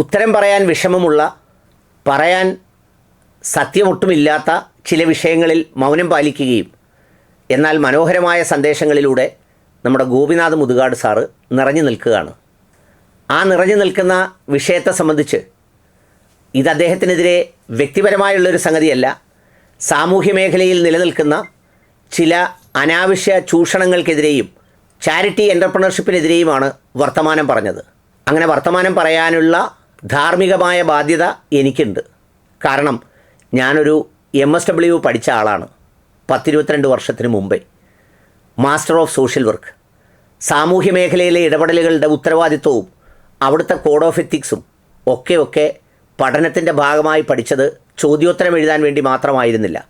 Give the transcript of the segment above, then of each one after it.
ഉത്തരം പറയാൻ വിഷമമുള്ള പറയാൻ സത്യമൊട്ടുമില്ലാത്ത ചില വിഷയങ്ങളിൽ മൗനം പാലിക്കുകയും എന്നാൽ മനോഹരമായ സന്ദേശങ്ങളിലൂടെ നമ്മുടെ ഗോപിനാഥ് മുതുകാട് സാറ് നിറഞ്ഞു നിൽക്കുകയാണ്. ആ നിറഞ്ഞു നിൽക്കുന്ന വിഷയത്തെ സംബന്ധിച്ച് ഇത് അദ്ദേഹത്തിനെതിരെ വ്യക്തിപരമായുള്ളൊരു സംഗതിയല്ല. സാമൂഹ്യ മേഖലയിൽ നിലനിൽക്കുന്ന ചില അനാവശ്യ ചൂഷണങ്ങൾക്കെതിരെയും ചാരിറ്റി എന്റർപ്രണർഷിപ്പിനെതിരെയുമാണ് വർത്തമാനം പറഞ്ഞത്. അങ്ങനെ വർത്തമാനം പറയാനുള്ള ധാർമ്മികമായ ബാധ്യത എനിക്കുണ്ട്. കാരണം ഞാനൊരു എം എസ് ഡബ്ല്യു പഠിച്ച ആളാണ്. പത്തിരുപത്തിരണ്ട് വർഷത്തിന് മുമ്പേ. മാസ്റ്റർ ഓഫ് സോഷ്യൽ വർക്ക് സാമൂഹ്യ മേഖലയിലെ ഇടപെടലുകളുടെ ഉത്തരവാദിത്വവും അവിടുത്തെ കോഡ് ഓഫ് എത്തിക്സും ഒക്കെ ഒക്കെ പഠനത്തിന്റെ ഭാഗമായി പഠിച്ചത് ചോദ്യോത്തരം എഴുതാൻ വേണ്ടി മാത്രമായിരുന്നില്ല.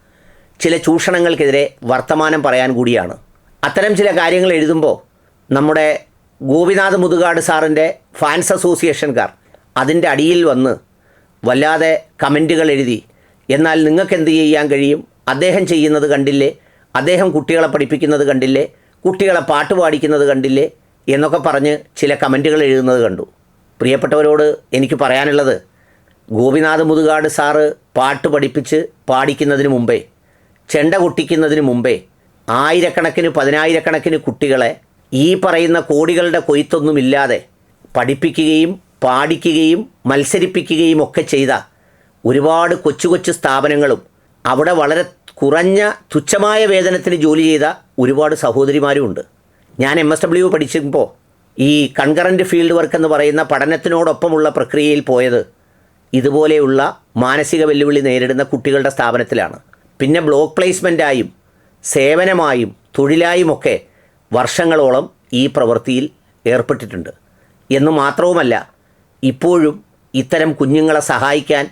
ചില ചൂഷണങ്ങൾക്കെതിരെ വർത്തമാനം പറയാൻ കൂടിയാണ്. അത്തരം ചില കാര്യങ്ങൾ എഴുതുമ്പോൾ നമ്മുടെ ഗോപിനാഥ് മുതുകാട് സാറിന്റെ ഫാൻസ് അസോസിയേഷൻകാർ അതിന്റെ അടിയിൽ വന്ന് വല്ലാതെ കമന്റുകൾ എഴുതി. എന്നാൽ നിങ്ങൾക്ക് എന്ത് ചെയ്യാൻ കഴിയും? അദ്ദേഹം ചെയ്യുന്നത് കണ്ടില്ലേ? അദ്ദേഹം കുട്ടികളെ പഠിപ്പിക്കുന്നത് കണ്ടില്ലേ? കുട്ടികളെ പാട്ട് പാടിക്കുന്നത് കണ്ടില്ലേ? എന്നൊക്കെ പറഞ്ഞ് ചില കമന്റുകൾ എഴുതുന്നത് കണ്ടു. പ്രിയപ്പെട്ടവരോട് എനിക്ക് പറയാനുള്ളത് ഗോപിനാഥ് മുതുകാട് സാറ് പാട്ട് പഠിപ്പിച്ച് പാടിക്കുന്നതിന് മുമ്പേ ചെണ്ട കൊട്ടിക്കുന്നതിന് മുമ്പേ ആയിരക്കണക്കിന് പതിനായിരക്കണക്കിന് കുട്ടികളെ ഈ പറയുന്ന കോടികളുടെ കൊയ്ത്തൊന്നുമില്ലാതെ പഠിപ്പിക്കുകയും പാടിക്കുകയും മത്സരിപ്പിക്കുകയും ഒക്കെ ചെയ്ത ഒരുപാട് കൊച്ചു കൊച്ചു സ്ഥാപനങ്ങളും അവിടെ വളരെ കുറഞ്ഞ തുച്ഛമായ വേതനത്തിന് ജോലി ചെയ്ത ഒരുപാട് സഹോദരിമാരും ഉണ്ട്. ഞാൻ എം എസ് ഡബ്ല്യു പഠിച്ചപ്പോൾ ഈ കൺകറന്റ് ഫീൽഡ് വർക്ക് എന്ന് പറയുന്ന പഠനത്തിനോടൊപ്പമുള്ള പ്രക്രിയയിൽ പോയത് ഇതുപോലെയുള്ള മാനസിക വെല്ലുവിളി നേരിടുന്ന കുട്ടികളുടെ സ്ഥാപനത്തിലാണ്. പിന്നെ ബ്ലോക്ക് പ്ലേസ്മെന്റായും സേവനമായും തൊഴിലായുമൊക്കെ വർഷങ്ങളോളം ഈ പ്രവൃത്തിയിൽ ഏർപ്പെട്ടിട്ടുണ്ട്. എന്ന് മാത്രവുമല്ല ഇപ്പോഴും ഇത്തരം കുഞ്ഞുങ്ങളെ സഹായിക്കാൻ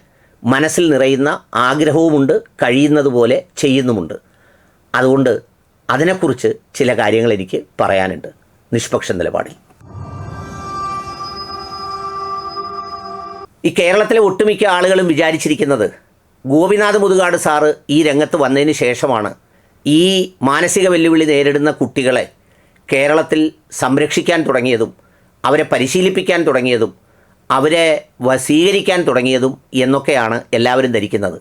മനസ്സിൽ നിറയുന്ന ആഗ്രഹവുമുണ്ട് കഴിയുന്നതുപോലെ ചെയ്യുന്നുമുണ്ട്. അതുകൊണ്ട് അതിനെക്കുറിച്ച് ചില കാര്യങ്ങൾ എനിക്ക് പറയാനുണ്ട്. നിഷ്പക്ഷ നിലപാടിൽ. ഈ കേരളത്തിലെ ഒട്ടുമിക്ക ആളുകളും വിചാരിച്ചിരിക്കുന്നത് ഗോപിനാഥ് മുതുകാട് സാറ് ഈ രംഗത്ത് വന്നതിന് ശേഷമാണ് ഈ മാനസിക വെല്ലുവിളി നേരിടുന്ന കുട്ടികളെ കേരളത്തിൽ സംരക്ഷിക്കാൻ തുടങ്ങിയതും അവരെ പരിശീലിപ്പിക്കാൻ തുടങ്ങിയതും അവരെ വസീകരിക്കാൻ തുടങ്ങിയതും എന്നൊക്കെയാണ് എല്ലാവരും ധരിക്കുന്നത്.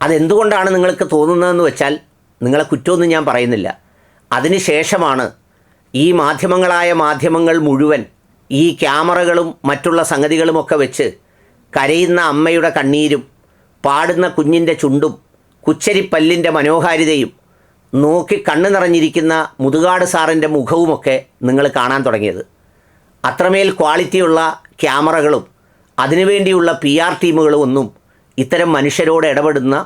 അതെന്തുകൊണ്ടാണ് നിങ്ങൾക്ക് തോന്നുന്നതെന്ന് വെച്ചാൽ നിങ്ങളെ കുറ്റമൊന്നും ഞാൻ പറയുന്നില്ല. അതിനുശേഷമാണ് ഈ മാധ്യമങ്ങളായ മാധ്യമങ്ങൾ മുഴുവൻ ഈ ക്യാമറകളും മറ്റുള്ള സംഗതികളുമൊക്കെ വെച്ച് കരയുന്ന അമ്മയുടെ കണ്ണീരും പാടുന്ന കുഞ്ഞിന്റെ ചുണ്ടും കുച്ചരിപ്പല്ലിന്റെ മനോഹാരിതയും നോക്കി കണ്ണു നിറഞ്ഞിരിക്കുന്ന മുതുകാട് സാറിന്റെ മുഖവുമൊക്കെ നിങ്ങൾ കാണാൻ തുടങ്ങിയത്. അത്രമേൽ ക്വാളിറ്റിയുള്ള ക്യാമറകളും അതിനുവേണ്ടിയുള്ള പി ആർ ടീമുകളും ഒന്നും ഇത്തരം മനുഷ്യരോട് ഇടപെടുന്ന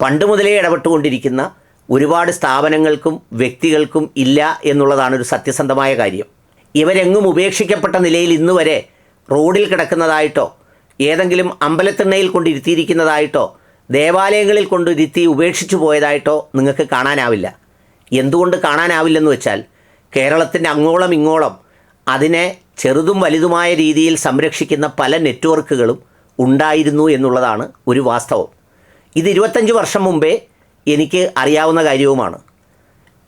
പണ്ട് മുതലേ ഇടപെട്ടുകൊണ്ടിരിക്കുന്ന ഒരുപാട് സ്ഥാപനങ്ങൾക്കും വ്യക്തികൾക്കും ഇല്ല എന്നുള്ളതാണ് ഒരു സത്യസന്ധമായ കാര്യം. ഇവരെങ്ങും ഉപേക്ഷിക്കപ്പെട്ട നിലയിൽ ഇന്ന് വരെ റോഡിൽ കിടക്കുന്നതായിട്ടോ ഏതെങ്കിലും അമ്പലത്തിണ്ണയിൽ കൊണ്ടിരുത്തിയിരിക്കുന്നതായിട്ടോ ദേവാലയങ്ങളിൽ കൊണ്ടിരുത്തി ഉപേക്ഷിച്ചു പോയതായിട്ടോ നിങ്ങൾക്ക് കാണാനാവില്ല. എന്തുകൊണ്ട് കാണാനാവില്ലെന്ന് വെച്ചാൽ കേരളത്തിന്റെ അങ്ങോളം ഇങ്ങോളം അതിനെ ചെറുതും വലുതുമായ രീതിയിൽ സംരക്ഷിക്കുന്ന പല നെറ്റ്വർക്കുകളും ഉണ്ടായിരുന്നു എന്നുള്ളതാണ് ഒരു വാസ്തവം. ഇത് ഇരുപത്തഞ്ച് വർഷം മുമ്പേ എനിക്ക് അറിയാവുന്ന കാര്യവുമാണ്.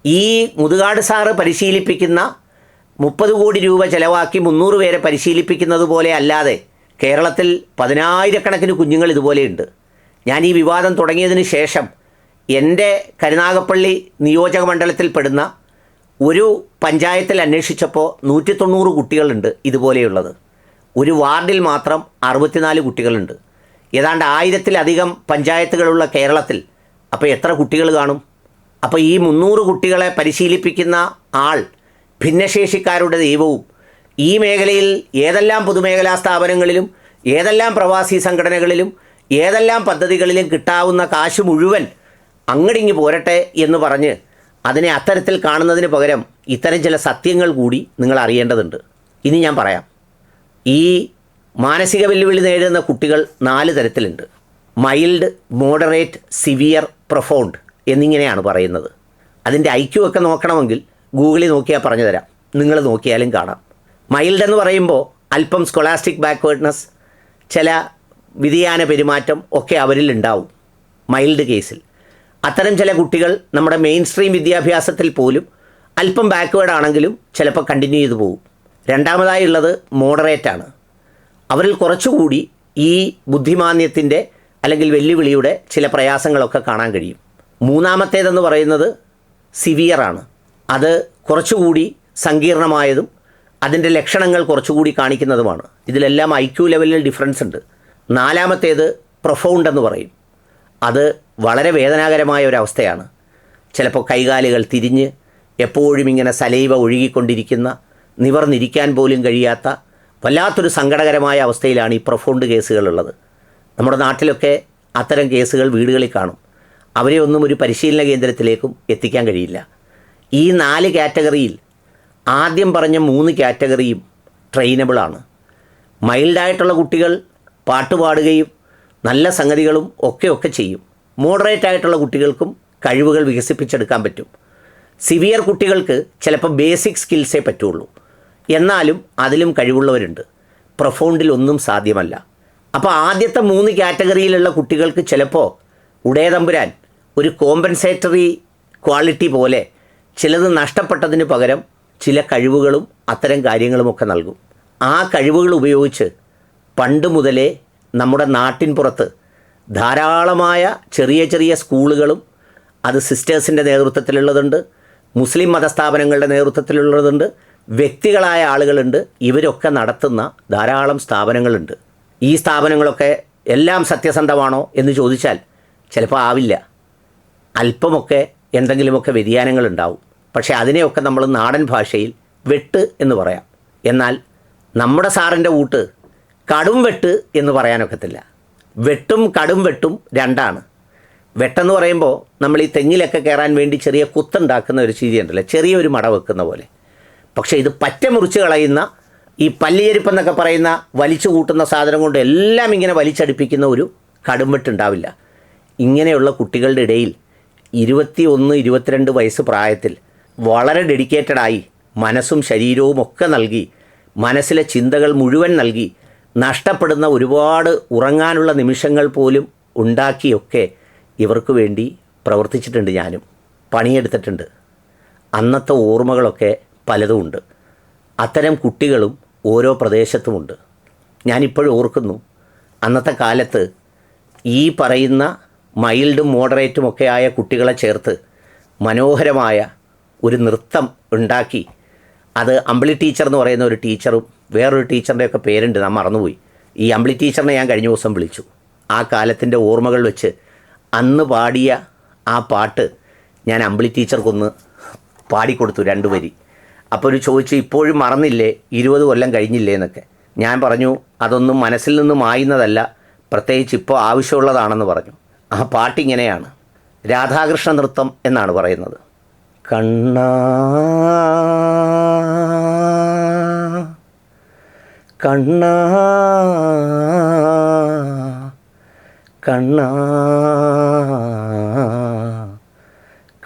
ഈ മുതുകാട് സാറ് പരിശീലിപ്പിക്കുന്ന മുപ്പത് കോടി രൂപ ചിലവാക്കി മുന്നൂറ് പേരെ പരിശീലിപ്പിക്കുന്നത് പോലെ അല്ലാതെ കേരളത്തിൽ പതിനായിരക്കണക്കിന് കുഞ്ഞുങ്ങൾ ഇതുപോലെയുണ്ട് ഞാൻ ഈ വിവാദം തുടങ്ങിയതിന് ശേഷം എന്റെ കരുനാഗപ്പള്ളി നിയോജക മണ്ഡലത്തിൽ പെടുന്ന ഒരു പഞ്ചായത്തിൽ അന്വേഷിച്ചപ്പോൾ നൂറ്റി തൊണ്ണൂറ് കുട്ടികളുണ്ട് ഇതുപോലെയുള്ളത്. ഒരു വാർഡിൽ മാത്രം അറുപത്തിനാല് കുട്ടികളുണ്ട്. ഏതാണ്ട് ആയിരത്തിലധികം പഞ്ചായത്തുകളുള്ള കേരളത്തിൽ അപ്പോൾ എത്ര കുട്ടികൾ കാണും? അപ്പോൾ ഈ മുന്നൂറ് കുട്ടികളെ പരിശീലിപ്പിക്കുന്ന ആൾ ഭിന്നശേഷിക്കാരുടെ ദൈവവും ഈ മേഖലയിൽ ഏതെല്ലാം പൊതുമേഖലാ സ്ഥാപനങ്ങളിലും ഏതെല്ലാം പ്രവാസി സംഘടനകളിലും ഏതെല്ലാം പദ്ധതികളിലും കിട്ടാവുന്ന കാശ് മുഴുവൻ അങ്ങടിങ്ങി പോരട്ടെ എന്ന് പറഞ്ഞ് അതിനെ അത്തരത്തിൽ കാണുന്നതിന് പകരം ഇത്തരം ചില സത്യങ്ങൾ കൂടി നിങ്ങൾ അറിയേണ്ടതുണ്ട്. ഇനി ഞാൻ പറയാം. ഈ മാനസിക വെല്ലുവിളി നേരിടുന്ന കുട്ടികൾ നാല് തരത്തിലുണ്ട്. മൈൽഡ് മോഡറേറ്റ് സിവിയർ പ്രൊഫൗണ്ട് എന്നിങ്ങനെയാണ് പറയുന്നത്. അതിന്റെ ഐക്യു ഒക്കെ നോക്കണമെങ്കിൽ ഗൂഗിളിൽ നോക്കിയാൽ പറഞ്ഞു തരാം. നിങ്ങൾ നോക്കിയാലും കാണാം. മൈൽഡ് എന്ന് പറയുമ്പോൾ അല്പം സ്കൊളാസ്റ്റിക് ബാക്ക്വേർഡ്നെസ് ചില വിധിയാന പെരുമാറ്റം ഒക്കെ അവരിൽ ഉണ്ടാവും മൈൽഡ് കേസിൽ. അത്തരം ചില കുട്ടികൾ നമ്മുടെ മെയിൻ സ്ട്രീം വിദ്യാഭ്യാസത്തിൽ പോലും അല്പം ബാക്ക്വേഡ് ആണെങ്കിലും ചിലപ്പോൾ കണ്ടിന്യൂ ചെയ്തു പോകും. രണ്ടാമതായി ഉള്ളത് മോഡറേറ്റ് ആണ്. അവരിൽ കുറച്ചുകൂടി ഈ ബുദ്ധിമാന്യത്തിന്റെ അല്ലെങ്കിൽ വെല്ലുവിളിയുടെ ചില പ്രയാസങ്ങളൊക്കെ കാണാൻ കഴിയും. മൂന്നാമത്തേതെന്ന് പറയുന്നത് സിവിയറാണ് അത് കുറച്ചുകൂടി സങ്കീർണമായതും അതിന്റെ ലക്ഷണങ്ങൾ കുറച്ചുകൂടി കാണിക്കുന്നതുമാണ്. ഇതിലെല്ലാം ഐ ക്യു ലെവലിൽ ഡിഫറൻസ് ഉണ്ട്. നാലാമത്തേത് പ്രൊഫൗണ്ട് എന്ന് പറയും. അത് വളരെ വേദനാകരമായ ഒരവസ്ഥയാണ് ചിലപ്പോൾ കൈകാലുകൾ തിരിഞ്ഞ് എപ്പോഴും ഇങ്ങനെ സലൈവ ഒഴുകിക്കൊണ്ടിരിക്കുന്ന നിവർന്നിരിക്കാൻ പോലും കഴിയാത്ത വല്ലാത്തൊരു സങ്കടകരമായ അവസ്ഥയിലാണ് ഈ പ്രൊഫൗണ്ട് കേസുകളുള്ളത് നമ്മുടെ നാട്ടിലൊക്കെ അത്തരം കേസുകൾ വീടുകളിൽ കാണും. അവരെ ഒന്നും ഒരു പരിശീലന കേന്ദ്രത്തിലേക്കും എത്തിക്കാൻ കഴിയില്ല. ഈ നാല് കാറ്റഗറിയിൽ ആദ്യം പറഞ്ഞ മൂന്ന് കാറ്റഗറിയും ട്രെയിനബിളാണ്. മൈൽഡായിട്ടുള്ള കുട്ടികൾ പാട്ട് പാടുകയും നല്ല സംഗതികളും ഒക്കെ ഒക്കെ ചെയ്യും. മോഡറേറ്റ് ആയിട്ടുള്ള കുട്ടികൾക്കും കഴിവുകൾ വികസിപ്പിച്ചെടുക്കാൻ പറ്റും. സിവിയർ കുട്ടികൾക്ക് ചിലപ്പോൾ ബേസിക് സ്കിൽസേ പറ്റുള്ളൂ. എന്നാലും അതിലും കഴിവുള്ളവരുണ്ട്. പ്രൊഫൗണ്ടിൽ ഒന്നും സാധ്യമല്ല. അപ്പോൾ ആദ്യത്തെ മൂന്ന് കാറ്റഗറിയിലുള്ള കുട്ടികൾക്ക് ചിലപ്പോൾ ഉടയതമ്പുരാൻ ഒരു കോമ്പൻസേറ്ററി ക്വാളിറ്റി പോലെ ചിലത് നഷ്ടപ്പെട്ടതിന് പകരം ചില കഴിവുകളും അത്തരം കാര്യങ്ങളുമൊക്കെ നൽകും. ആ കഴിവുകൾ ഉപയോഗിച്ച് പണ്ട് മുതലേ നമ്മുടെ നാട്ടിൻ പുറത്ത് ധാരാളമായ ചെറിയ ചെറിയ സ്കൂളുകളും അത് സിസ്റ്റേഴ്സിന്റെ നേതൃത്വത്തിലുള്ളതുണ്ട് മുസ്ലിം മതസ്ഥാപനങ്ങളുടെ നേതൃത്വത്തിലുള്ളതുണ്ട് വ്യക്തികളായ ആളുകളുണ്ട് ഇവരൊക്കെ നടത്തുന്ന ധാരാളം സ്ഥാപനങ്ങളുണ്ട്. ഈ സ്ഥാപനങ്ങളൊക്കെ എല്ലാം സത്യസന്ധമാണോ എന്ന് ചോദിച്ചാൽ ചിലപ്പോൾ ആവില്ല. അല്പമൊക്കെ എന്തെങ്കിലുമൊക്കെ വ്യതിയാനങ്ങളുണ്ടാവും. പക്ഷേ അതിനെയൊക്കെ നമ്മൾ നാടൻ ഭാഷയിൽ വെട്ട് എന്ന് പറയാം. എന്നാൽ നമ്മുടെ സാറിന്റെ കൂട്ട് കടും വെട്ട് എന്ന് പറയാനൊക്കത്തില്ല. വെട്ടും കടും വെട്ടും രണ്ടാണ്. വെട്ടെന്ന് പറയുമ്പോൾ നമ്മൾ ഈ തെങ്ങിലൊക്കെ കയറാൻ വേണ്ടി ചെറിയ കുത്തുണ്ടാക്കുന്ന ഒരു രീതിയുണ്ടല്ലോ ചെറിയൊരു മട വെക്കുന്ന പോലെ. പക്ഷേ ഇത് പറ്റ മുറിച്ച് കളയുന്ന ഈ പല്ലിയരിപ്പെന്നൊക്കെ പറയുന്ന വലിച്ചു കൂട്ടുന്ന സാധനം കൊണ്ട് എല്ലാം ഇങ്ങനെ വലിച്ചടിപ്പിക്കുന്ന ഒരു കടുംവെട്ടുണ്ടാവില്ല ഇങ്ങനെയുള്ള കുട്ടികളുടെ ഇടയിൽ ഇരുപത്തി ഒന്ന് ഇരുപത്തിരണ്ട് വയസ്സ് പ്രായത്തിൽ വളരെ ഡെഡിക്കേറ്റഡായി മനസ്സും ശരീരവും ഒക്കെ നൽകി മനസ്സിലെ ചിന്തകൾ മുഴുവൻ നൽകി നഷ്ടപ്പെടുന്ന ഒരുപാട് ഉറങ്ങാനുള്ള നിമിഷങ്ങൾ പോലും ഉണ്ടാക്കിയൊക്കെ ഇവർക്ക് വേണ്ടി പ്രവർത്തിച്ചിട്ടുണ്ട് ഞാനും. പണിയെടുത്തിട്ടുണ്ട്. അന്നത്തെ ഓർമ്മകളൊക്കെ പലതുമുണ്ട് അത്തരം കുട്ടികളും ഓരോ പ്രദേശത്തുമുണ്ട്. ഞാനിപ്പോഴും ഓർക്കുന്നു. അന്നത്തെ കാലത്ത് ഈ പറയുന്ന മൈൽഡും മോഡറേറ്റും ഒക്കെ ആയ കുട്ടികളെ ചേർത്ത് മനോഹരമായ ഒരു നൃത്തം ഉണ്ടാക്കി. അത് അമ്പിളി ടീച്ചർ എന്ന് പറയുന്ന ഒരു ടീച്ചറും വേറൊരു ടീച്ചറിന്റെയൊക്കെ പേരുണ്ട് നാം മറന്നുപോയി. ഈ അമ്പിളി ടീച്ചറിനെ ഞാൻ കഴിഞ്ഞ ദിവസം വിളിച്ചു. ആ കാലത്തിന്റെ ഓർമ്മകൾ വെച്ച് അന്ന് പാടിയ ആ പാട്ട് ഞാൻ അമ്പിളി ടീച്ചർക്കൊന്ന് പാടിക്കൊടുത്തു രണ്ടു വരി അപ്പോൾ ഒരു ചോദിച്ചു ഇപ്പോഴും മറന്നില്ലേ? ഇരുപത് കൊല്ലം കഴിഞ്ഞില്ലേ? എന്നൊക്കെ. ഞാൻ പറഞ്ഞു അതൊന്നും മനസ്സിൽ നിന്ന് മായുന്നതല്ല. പ്രത്യേകിച്ച് ഇപ്പോൾ ആവശ്യമുള്ളതാണെന്ന് പറഞ്ഞു. ആ പാട്ടിങ്ങനെയാണ് രാധാകൃഷ്ണ നൃത്തം എന്നാണ് പറയുന്നത്. കണ്ണാ കണ്ണാ കണ്ണാ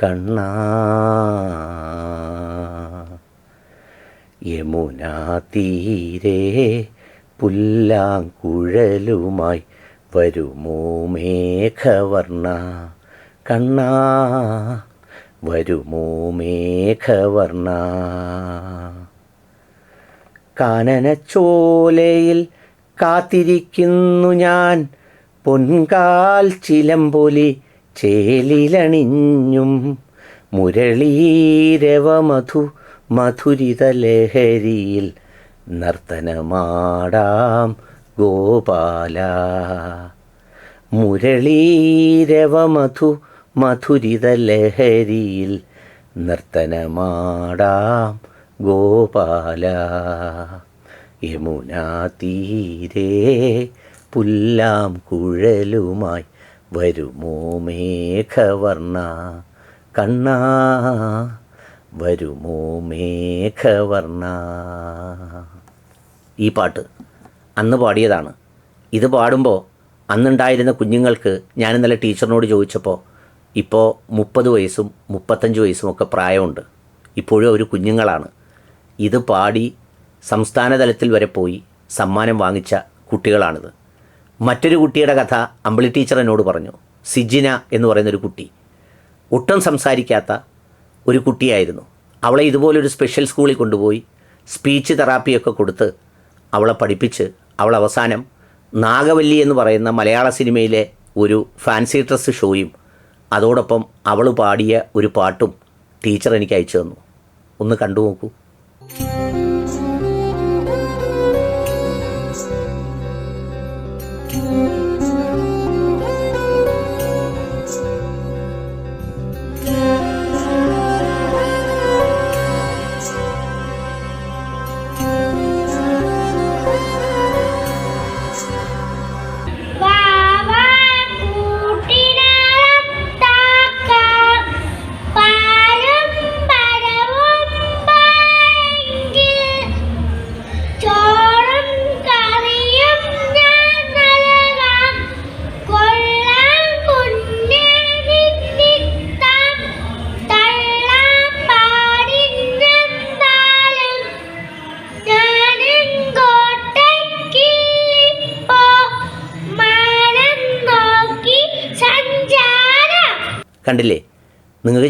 കണ്ണാ. യമുനാ തീരെ പുല്ലാങ്കുഴലുമായി വരുമോ മേഘവർണ? കണ്ണാ വരുമോ മേഘവർണ? കാനനച്ചോലയിൽ കാത്തിരിക്കുന്നു ഞാൻ. പൊൻകാൽ ചിലമ്പൊലി ചേലിലണിഞ്ഞും മുരളീരവമധു മധുരിത ലഹരിയിൽ നർത്തനമാടാം ഗോപാല. മുരളീരവമധു മധുരിത ലഹരിയിൽ നർത്തനമാടാം ഗോപാല യമുനാ തീരെ പുല്ലാം കുഴലുമായി വരുമോ മേഘവർണ? കണ്ണാ വരുമോ മേഘവർണ? ഈ പാട്ട് അന്ന് പാടിയതാണ്. ഇത് പാടുമ്പോൾ അന്നുണ്ടായിരുന്ന കുഞ്ഞുങ്ങൾക്ക് ഞാൻ ഇന്നലെ ടീച്ചറിനോട് ചോദിച്ചപ്പോൾ ഇപ്പോൾ മുപ്പത് വയസ്സും മുപ്പത്തഞ്ച് വയസ്സും ഒക്കെ പ്രായമുണ്ട്. ഇപ്പോഴും അവർ കുഞ്ഞുങ്ങളാണ്. ഇത് പാടി സംസ്ഥാന തലത്തിൽ വരെ പോയി സമ്മാനം വാങ്ങിച്ച കുട്ടികളാണിത്. മറ്റൊരു കുട്ടിയുടെ കഥ അമ്പിളി ടീച്ചർ എന്നോട് പറഞ്ഞു. സിജിന എന്ന് പറയുന്നൊരു കുട്ടി. ഒട്ടും സംസാരിക്കാത്ത ഒരു കുട്ടിയായിരുന്നു. അവളെ ഇതുപോലൊരു സ്പെഷ്യൽ സ്കൂളിൽ കൊണ്ടുപോയി സ്പീച്ച് തെറാപ്പിയൊക്കെ കൊടുത്ത് അവളെ പഠിപ്പിച്ച് അവൾ അവസാനം നാഗവല്ലി എന്ന് പറയുന്ന മലയാള സിനിമയിലെ ഒരു ഫാൻസി ഡ്രസ്സ് ഷോയും അതോടൊപ്പം അവൾ പാടിയ ഒരു പാട്ടും ടീച്ചർ എനിക്ക് അയച്ചു തന്നു. ഒന്ന് കണ്ടു നോക്കൂ. Thank you.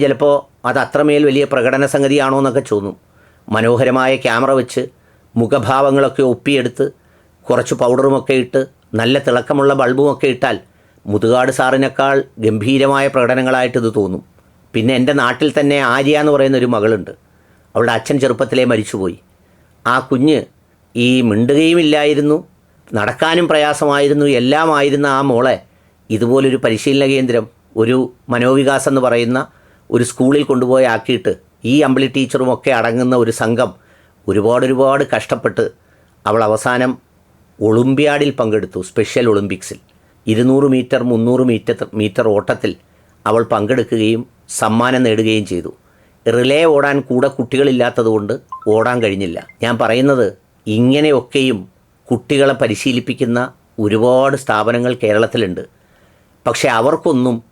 ചിലപ്പോൾ അത് അത്രമേൽ വലിയ പ്രകടന സംഗതിയാണോ എന്നൊക്കെ തോന്നും മനോഹരമായ ക്യാമറ വെച്ച് മുഖഭാവങ്ങളൊക്കെ ഒപ്പിയെടുത്ത് കുറച്ച് പൗഡറുമൊക്കെ ഇട്ട് നല്ല തിളക്കമുള്ള ബൾബുമൊക്കെ ഇട്ടാൽ മുതുകാട് സാറിനേക്കാൾ ഗംഭീരമായ പ്രകടനങ്ങളായിട്ട് ഇത് തോന്നും. പിന്നെ എന്റെ നാട്ടിൽ തന്നെ ആര്യ എന്ന് പറയുന്ന ഒരു മകളുണ്ട്. അവളുടെ അച്ഛൻ ചെറുപ്പത്തിലേ മരിച്ചുപോയി. ആ കുഞ്ഞ് ഈ മിണ്ടുകയുമില്ലായിരുന്നു നടക്കാനും പ്രയാസമായിരുന്നു എല്ലാമായിരുന്ന ആ മോളെ ഇതുപോലൊരു പരിശീലന കേന്ദ്രം ഒരു മനോവികാസം എന്ന് പറയുന്ന ഒരു സ്കൂളിൽ കൊണ്ടുപോയി ആക്കിയിട്ട് ഈ അമ്പിളി ടീച്ചറും ഒക്കെ അടങ്ങുന്ന ഒരു സംഘം ഒരുപാട് ഒരുപാട് കഷ്ടപ്പെട്ട് അവൾ അവസാനം ഒളിമ്പ്യാഡിൽ പങ്കെടുത്തു സ്പെഷ്യൽ ഒളിമ്പിക്സിൽ. ഇരുന്നൂറ് മീറ്റർ മുന്നൂറ് മീറ്റർ മീറ്റർ ഓട്ടത്തിൽ അവൾ പങ്കെടുക്കുകയും സമ്മാനം നേടുകയും ചെയ്തു. റിലേ ഓടാൻ കൂടെ കുട്ടികളില്ലാത്തതുകൊണ്ട് ഓടാൻ കഴിഞ്ഞില്ല. ഞാൻ പറയുന്നത് ഇങ്ങനെയൊക്കെയും കുട്ടികളെ പരിശീലിപ്പിക്കുന്ന ഒരുപാട് സ്ഥാപനങ്ങൾ കേരളത്തിലുണ്ട്. പക്ഷേ അവർക്കൊന്നും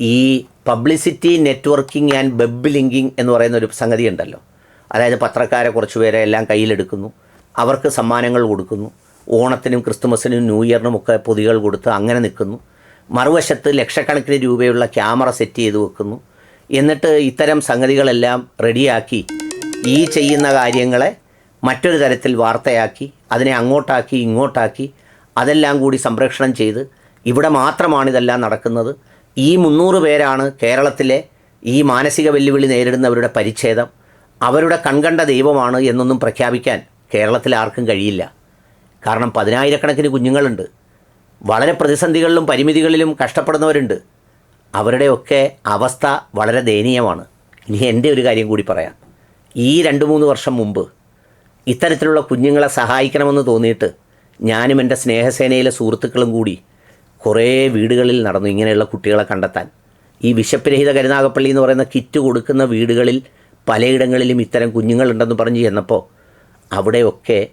ഈ publicity networking and web linking എന്ന് പറയുന്ന ഒരു സംഗതി ഉണ്ടല്ലോ അതായത് പത്രക്കാരെ കുറച്ച് പേരെ എല്ലാം കയ്യിലെടുക്കുന്നു. അവർക്ക് സമ്മാനങ്ങൾ കൊടുക്കുന്നു. ഓണത്തിനും ക്രിസ്തുമസിനും ന്യൂ ഇയറിനും ഒക്കെ പൊതികൾ കൊടുത്ത് അങ്ങനെ നിൽക്കുന്നു. മറുവശത്ത് ലക്ഷക്കണക്കിന് രൂപയുള്ള ക്യാമറ സെറ്റ് ചെയ്ത് വെക്കുന്നു. എന്നിട്ട് ഇത്തരം സംഗതികളെല്ലാം റെഡിയാക്കി ഈ ചെയ്യുന്ന കാര്യങ്ങളെ മറ്റൊരു തരത്തിൽ വാർത്തയാക്കി അതിനെ അങ്ങോട്ടാക്കി ഇങ്ങോട്ടാക്കി അതെല്ലാം കൂടി സംപ്രേഷണം ചെയ്ത് ഇവിടെ മാത്രമാണ് ഇതെല്ലാം നടക്കുന്നത്. ഈ മുന്നൂറ് പേരാണ് കേരളത്തിലെ ഈ മാനസിക വെല്ലുവിളി നേരിടുന്നവരുടെ പരിച്ഛേദം. അവരുടെ കൺകണ്ട ദൈവമാണ് എന്നൊന്നും പ്രഖ്യാപിക്കാൻ കേരളത്തിൽ ആർക്കും കഴിയില്ല. കാരണം പതിനായിരക്കണക്കിന് കുഞ്ഞുങ്ങളുണ്ട്. വളരെ പ്രതിസന്ധികളിലും പരിമിതികളിലും കഷ്ടപ്പെടുന്നവരുണ്ട്. അവരുടെയൊക്കെ അവസ്ഥ വളരെ ദയനീയമാണ്. ഇനി എന്റെ ഒരു കാര്യം കൂടി പറയാം. ഈ രണ്ട് മൂന്ന് വർഷം മുമ്പ് ഇത്തരത്തിലുള്ള കുഞ്ഞുങ്ങളെ സഹായിക്കണമെന്ന് തോന്നിയിട്ട് ഞാനും എന്റെ സ്നേഹസേനയിലെ സുഹൃത്തുക്കളും കൂടി കുറേ വീടുകളിൽ നടന്നു ഇങ്ങനെയുള്ള കുട്ടികളെ കണ്ടെത്താൻ. ഈ വിശപ്പ് രഹിത കരുനാഗപ്പള്ളി എന്ന് പറയുന്ന കിറ്റ് കൊടുക്കുന്ന വീടുകളിൽ പലയിടങ്ങളിലും ഇത്തരം കുഞ്ഞുങ്ങളുണ്ടെന്ന് പറഞ്ഞ് ചെന്നപ്പോൾ അവിടെയൊക്കെ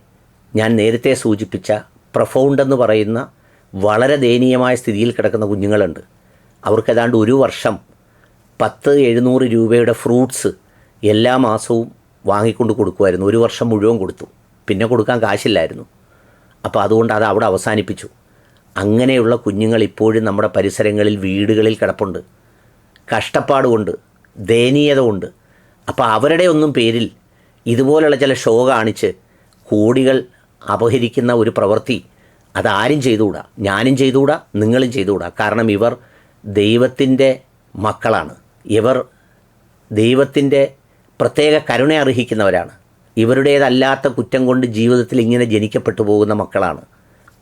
ഞാൻ നേരത്തെ സൂചിപ്പിച്ച പ്രൊഫൗണ്ട് എന്ന് പറയുന്ന വളരെ ദയനീയമായ സ്ഥിതിയിൽ കിടക്കുന്ന കുഞ്ഞുങ്ങളുണ്ട്. അവർക്ക് ഏതാണ്ട് ഒരു വർഷം പത്ത് എഴുന്നൂറ് രൂപയുടെ ഫ്രൂട്ട്സ് എല്ലാ മാസവും വാങ്ങിക്കൊണ്ട് കൊടുക്കുമായിരുന്നു. ഒരു വർഷം മുഴുവൻ കൊടുത്തു. പിന്നെ കൊടുക്കാൻ കാശില്ലായിരുന്നു. അപ്പോൾ അതുകൊണ്ട് അത് അവിടെ അവസാനിപ്പിച്ചു. അങ്ങനെയുള്ള കുഞ്ഞുങ്ങൾ ഇപ്പോഴും നമ്മുടെ പരിസരങ്ങളിൽ വീടുകളിൽ കിടപ്പുണ്ട്. കഷ്ടപ്പാട് കൊണ്ട് ദയനീയത കൊണ്ട് അപ്പോൾ അവരുടെ ഒന്നും പേരിൽ ഇതുപോലുള്ള ചില ഷോ കാണിച്ച് കോടികൾ അപഹരിക്കുന്ന ഒരു പ്രവൃത്തി അതാരും ചെയ്തുകൂടാ. ഞാനും ചെയ്തുകൂടാ നിങ്ങളും ചെയ്തുകൂടാ. കാരണം ഇവർ ദൈവത്തിന്റെ മക്കളാണ്. ഇവർ ദൈവത്തിന്റെ പ്രത്യേക കരുണ അർഹിക്കുന്നവരാണ്. ഇവരുടേതല്ലാത്ത കുറ്റം കൊണ്ട് ജീവിതത്തിൽ ഇങ്ങനെ ജനിക്കപ്പെട്ടു പോകുന്ന മക്കളാണ്.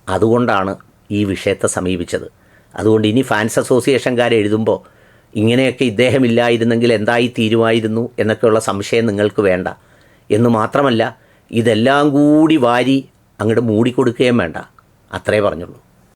അതുകൊണ്ടാണ് ഈ വിഷയത്തെ സമീപിച്ചത്. അതുകൊണ്ട് ഇനി ഫാൻസ് അസോസിയേഷൻകാർ എഴുതുമ്പോൾ ഇങ്ങനെയൊക്കെ ഇദ്ദേഹം ഇല്ലായിരുന്നെങ്കിൽ എന്തായി തീരുമായിരുന്നു എന്നൊക്കെയുള്ള സംശയം നിങ്ങൾക്ക് വേണ്ട. എന്ന് മാത്രമല്ല ഇതെല്ലാം കൂടി വാരി അങ്ങോട്ട് മൂടിക്കൊടുക്കുകയും വേണ്ട. അത്രേ പറഞ്ഞുള്ളൂ.